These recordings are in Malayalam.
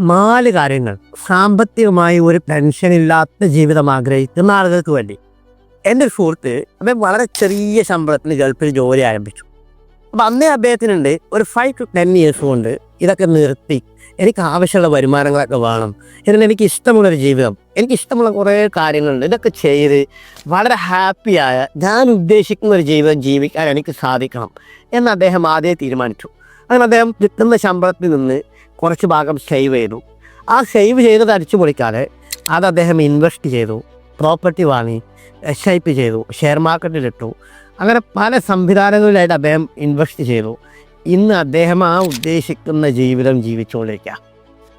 നാല് കാര്യങ്ങൾ. സാമ്പത്തികമായി ഒരു ടെൻഷൻ ഇല്ലാത്ത ജീവിതം ആഗ്രഹിക്കുന്ന ആളുകൾക്ക് വേണ്ടി. എന്റെ ഒരു സുഹൃത്ത് അദ്ദേഹം വളരെ ചെറിയ ശമ്പളത്തിന് ഗൾഫിൽ ജോലി ആരംഭിച്ചു. അപ്പം അന്നേ അദ്ദേഹത്തിനുണ്ട് ഒരു ഫൈവ് ടു ടെൻ ഇയേഴ്സ് കൊണ്ട് ഇതൊക്കെ നിർത്തി. എനിക്ക് ആവശ്യമുള്ള വരുമാനങ്ങളൊക്കെ വേണം. എന്നാൽ എനിക്ക് ഇഷ്ടമുള്ളൊരു ജീവിതം. എനിക്ക് ഇഷ്ടമുള്ള കുറേ കാര്യങ്ങളുണ്ട്. ഇതൊക്കെ ചെയ്ത് വളരെ ഹാപ്പിയായ ഞാൻ ഉദ്ദേശിക്കുന്ന ഒരു ജീവിതം ജീവിക്കാൻ എനിക്ക് സാധിക്കണം എന്ന് അദ്ദേഹം ആദ്യം തീരുമാനിച്ചു. അങ്ങനെ അദ്ദേഹം കിട്ടുന്ന ശമ്പളത്തിൽ നിന്ന് കുറച്ച് ഭാഗം സേവ് ചെയ്തു. ആ സേവ് ചെയ്തത് അടിച്ചു പൊളിക്കാതെ അത് അദ്ദേഹം ഇൻവെസ്റ്റ് ചെയ്തു. പ്രോപ്പർട്ടി വാങ്ങി എസ് ഐ പി ചെയ്തു ഷെയർ മാർക്കറ്റിലിട്ടു അങ്ങനെ പല സംവിധാനങ്ങളിലായിട്ട് അദ്ദേഹം ഇൻവെസ്റ്റ് ചെയ്തു. ഇന്ന് അദ്ദേഹം ആ ഉദ്ദേശിക്കുന്ന ജീവിതം ജീവിച്ചുകൊണ്ടിരിക്കുക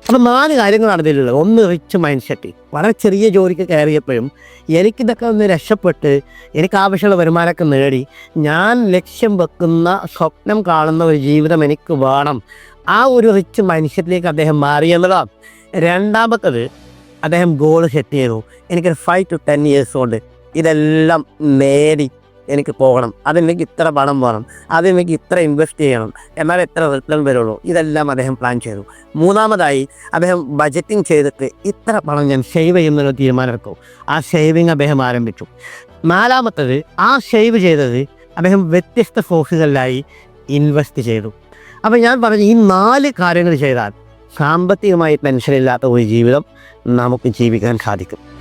അപ്പം നാല് കാര്യങ്ങളാണ് ഇതിലുള്ളത്. ഒന്ന് റിച്ച് മൈൻഡ് സെറ്റ് വളരെ ചെറിയ ജോലിക്ക് കയറിയപ്പോഴും എനിക്കിതൊക്കെ ഒന്ന് രക്ഷപ്പെട്ട് എനിക്ക് ആവശ്യമുള്ള വരുമാനമൊക്കെ നേടി ഞാൻ ലക്ഷ്യം വെക്കുന്ന സ്വപ്നം കാണുന്ന ഒരു ജീവിതം എനിക്ക് വേണം. ആ ഒരു റിച്ച് മൈൻഡ് സെറ്റിലേക്ക് അദ്ദേഹം മാറി എന്നതാണ് രണ്ടാമത്തത് അദ്ദേഹം ഗോൾ സെറ്റ് ചെയ്തു. എനിക്കൊരു ഫൈവ് ടു ടെൻ ഇയേഴ്സ് കൊണ്ട് ഇതെല്ലാം നേടി എനിക്ക് പോകണം. അതെനിക്ക് ഇത്ര പണം വേണം. അതെനിക്ക് ഇത്ര ഇൻവെസ്റ്റ് ചെയ്യണം. എന്നാൽ എത്ര റിട്ടേൺ വരുള്ളൂ? ഇതെല്ലാം അദ്ദേഹം പ്ലാൻ ചെയ്തു. മൂന്നാമതായി അദ്ദേഹം ബജറ്റിംഗ് ചെയ്തിട്ട് ഇത്ര പണം ഞാൻ സേവ് ചെയ്യുന്നൊരു തീരുമാനമെടുത്തു ആ സേവിങ് അദ്ദേഹം ആരംഭിച്ചു. നാലാമത്തത് ആ സേവ് ചെയ്തത് അദ്ദേഹം വ്യത്യസ്ത സോഴ്സുകളിലായി ഇൻവെസ്റ്റ് ചെയ്തു. അപ്പം ഞാൻ പറഞ്ഞു ഈ നാല് കാര്യങ്ങൾ ചെയ്താൽ സാമ്പത്തികമായി ടെൻഷനില്ലാത്ത ഒരു ജീവിതം നമുക്ക് ജീവിക്കാൻ സാധിക്കും.